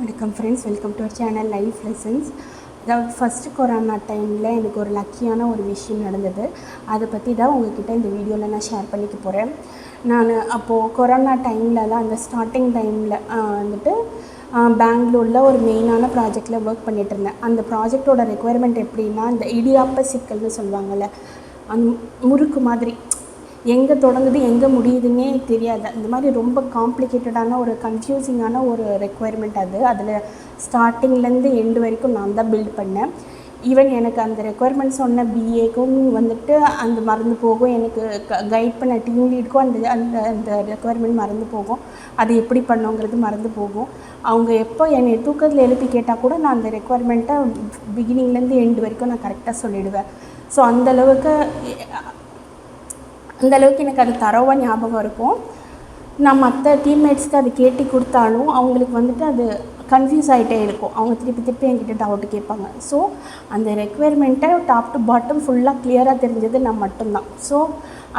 வணக்கம் friends welcome to our channel life lessons அதாவது first corona டைமில் எனக்கு ஒரு லக்கியான ஒரு விஷயம் நடந்தது. அதை பற்றி தான் உங்ககிட்ட இந்த வீடியோவில் நான் ஷேர் பண்ணிக்க போகிறேன் நான் அப்போது கொரோனா டைமில் தான் அந்த ஸ்டார்டிங் டைமில் வந்துட்டு பெங்களூரில் ஒரு மெயினான ப்ராஜெக்டில் ஒர்க் பண்ணிட்டு இருந்தேன். அந்த ப்ராஜெக்டோட ரெக்குயர்மெண்ட் எப்படின்னா இந்த இடியாப்ப சிக்கல்னு சொல்லுவாங்கள்ல அந் முறுக்கு மாதிரி. எங்கே தொடங்குது எங்கே முடியுதுன்னே தெரியாது. இந்த மாதிரி ரொம்ப காம்ப்ளிகேட்டடான ஒரு கன்ஃபியூசிங்கான ஒரு ரெக்குவயர்மெண்ட் அது. அதில் ஸ்டார்டிங்லேருந்து எண்டு வரைக்கும் நான் தான் பில்ட் பண்ணேன். ஈவன் எனக்கு அந்த ரெக்குயர்மெண்ட் சொன்ன பிஏக்கும் வந்துட்டு அந்த மறந்து போகும். எனக்கு கைட் பண்ண டீம் லீடுக்கும் அந்த அந்த அந்த ரெக்குயர்மெண்ட் மறந்து போகும். அது எப்படி பண்ணோங்கிறது மறந்து போகும். அவங்க எப்போ என்னை தூக்கத்தில் எழுப்பி கேட்டால் கூட நான் அந்த ரெக்குயர்மெண்ட்டை பிகினிங்லேருந்து எண்டு வரைக்கும் நான் கரெக்டாக சொல்லிடுவேன். ஸோ அந்தளவுக்கு அந்த அளவுக்கு எனக்கு அது தரவாக ஞாபகம் இருக்கும். நான் மற்ற டீம்மேட்ஸ்க்கு அது கேட்டு கொடுத்தாலும் அவங்களுக்கு வந்துட்டு அது கன்ஃபியூஸ் ஆகிட்டே இருக்கும். அவங்க திருப்பி திருப்பி என்கிட்ட டவுட் கேட்பாங்க. ஸோ அந்த ரெக்குயர்மெண்ட்டை டாப் டு பாட்டம் ஃபுல்லாக கிளியராக தெரிஞ்சது நான் மட்டும்தான். ஸோ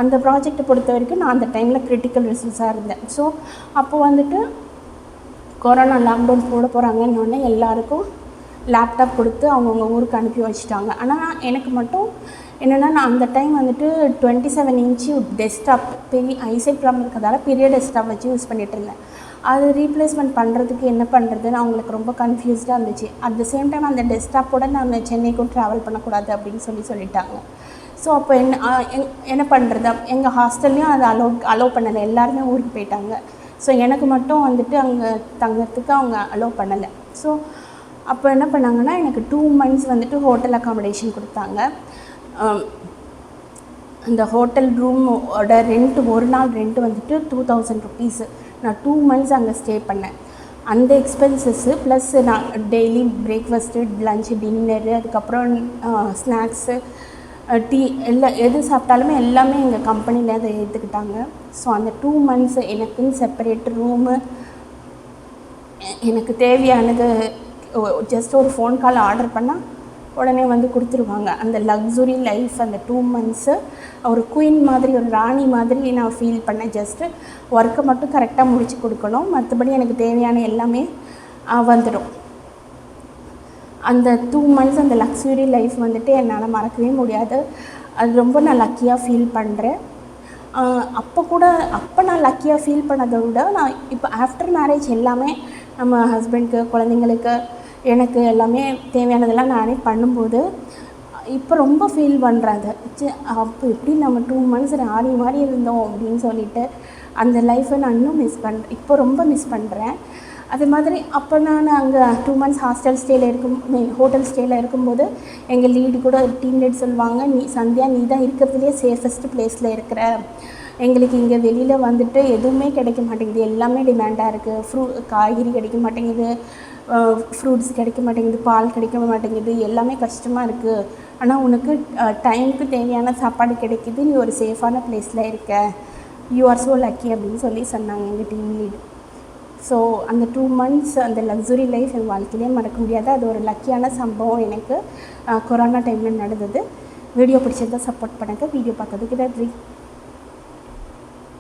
அந்த ப்ராஜெக்ட்டை பொறுத்த வரைக்கும் நான் அந்த டைமில் கிரிட்டிக்கல் ரிசல்ட்ஸாக இருந்தேன். ஸோ அப்போ வந்துட்டு கொரோனா லாக்டவுன் போட போகிறாங்கன்னொடனே எல்லாருக்கும் லேப்டாப் கொடுத்து அவங்கவுங்க ஊருக்கு அனுப்பி வச்சுட்டாங்க. ஆனால் எனக்கு மட்டும் என்னென்னா நான் அந்த டைம் வந்துட்டு டுவெண்ட்டி செவன் இன்ச்சு டெஸ்க்டாப் பெரிய ஐசைட் ப்ராப்ளம் இருக்கிறதால பெரிய டெஸ்க்டாப் வச்சு யூஸ் பண்ணிகிட்டு இருந்தேன். அது ரீப்ளேஸ்மெண்ட் பண்ணுறதுக்கு என்ன பண்ணுறதுன்னு அவங்களுக்கு ரொம்ப கன்ஃபியூஸ்டாக இருந்துச்சு. அட் த சேம் டைம் அந்த டெஸ்க்டாப்போட நான் சென்னைக்கும் ட்ராவல் பண்ணக்கூடாது அப்படின்னு சொல்லி சொல்லிட்டாங்க. ஸோ அப்போ என்ன எங் என்ன பண்ணுறது எங்கள் ஹாஸ்டல்லையும் அதை அலோவ் அலோவ் பண்ணலை. எல்லாருமே ஊருக்கு போயிட்டாங்க. ஸோ எனக்கு மட்டும் வந்துட்டு அங்கே தங்கிறதுக்கு அவங்க அலோவ் பண்ணலை. ஸோ அப்போ என்ன பண்ணாங்கன்னா எனக்கு டூ மந்த்ஸ் வந்துட்டு ஹோட்டல் அக்காமடேஷன் கொடுத்தாங்க. அந்த ஹோட்டல் ரூமோட ரெண்ட் ஒரு நாள் ரெண்ட் வந்துட்டு டூ தௌசண்ட் ருபீஸு நான் டூ மந்த்ஸ் அங்கே ஸ்டே பண்ணேன். அந்த எக்ஸ்பென்சஸ்ஸு ப்ளஸ் நான் டெய்லி பிரேக்ஃபாஸ்ட்டு லஞ்சு டின்னரு அதுக்கப்புறம் ஸ்நாக்ஸு டீ எல்லா எது சாப்பிட்டாலுமே எல்லாமே எங்கள் கம்பெனியில் அதை ஏற்றுக்கிட்டாங்க ஸோ அந்த டூ மந்த்ஸ் எனக்குன்னு செப்பரேட் ரூமு எனக்கு தேவையானது ஜஸ்ட் ஒரு ஃபோன் கால் ஆர்டர் பண்ணால் உடனே வந்து கொடுத்துருவாங்க. அந்த லக்ஸுரி லைஃப் அந்த டூ மந்த்ஸு ஒரு குயின் மாதிரி ஒரு ராணி மாதிரி நான் ஃபீல் பண்ணேன். ஜஸ்ட்டு ஒர்க்கை மட்டும் கரெக்டாக முடிச்சு கொடுக்கணும். மற்றபடி எனக்கு தேவையான எல்லாமே வந்துடும். அந்த டூ மந்த்ஸ் அந்த லக்ஸுரி லைஃப் வந்துட்டு என்னால் மறக்கவே முடியாது. அது ரொம்ப நான் லக்கியாக ஃபீல் பண்ணுறேன் அப்போ கூட அப்போ நான் லக்கியாக ஃபீல் பண்ணதை விட நான் இப்போ ஆஃப்டர் மேரேஜ் எல்லாமே நம்ம ஹஸ்பண்ட்க்கு குழந்தைங்களுக்கு எனக்கு எல்லாமே தேவையானதெல்லாம் நானே பண்ணும்போது இப்போ ரொம்ப ஃபீல் பண்ணுறாங்க அதை. அப்போ எப்படி நம்ம டூ மந்த்ஸ் ராணி மாறி இருந்தோம் அப்படின்னு சொல்லிட்டு அந்த லைஃப்பை நான் இன்னும் மிஸ் பண்ணுறேன் இப்போ ரொம்ப மிஸ் பண்ணுறேன் அது மாதிரி அப்போ நான் அங்கே டூ மந்த்ஸ் ஹாஸ்டல் ஸ்டேயில் இருக்கும் ஹோட்டல் ஸ்டேயில் இருக்கும்போது எங்கள் லீடு கூட டீம் லீட் சொல்லுவாங்க நீ சந்தியா நீ தான் இருக்கிறதுலே சேஃபஸ்ட் பிளேஸில் இருக்கிற. எங்களுக்கு இங்கே வெளியில் வந்துட்டு எதுவுமே கிடைக்க மாட்டேங்குது. எல்லாமே டிமாண்டாக இருக்குது ஃப்ரூ காய்கறி கிடைக்க மாட்டேங்குது. ஃப்ரூட்ஸ் கிடைக்க மாட்டேங்குது. பால் கிடைக்க மாட்டேங்குது. எல்லாமே கஷ்டமாக இருக்குது ஆனால் உனக்கு டைமுக்கு தேவையான சாப்பாடு கிடைக்குது. நீ ஒரு சேஃபான பிளேஸில் இருக்க. யூ ஆர் ஸோ லக்கி அப்படின்னு சொல்லி சொன்னாங்க எங்கள் டீம் லீடு ஸோ அந்த டூ மந்த்ஸ் அந்த லக்ஸுரி லைஃப் என் வாழ்க்கையிலே மறக்க முடியாது. அது ஒரு லக்கியான சம்பவம் எனக்கு கொரோனா டைமில் நடந்தது. வீடியோ பிடிச்சிருந்தால் சப்போர்ட் பண்ணுங்கள் வீடியோ பார்க்கறதுக்கு நன்றி.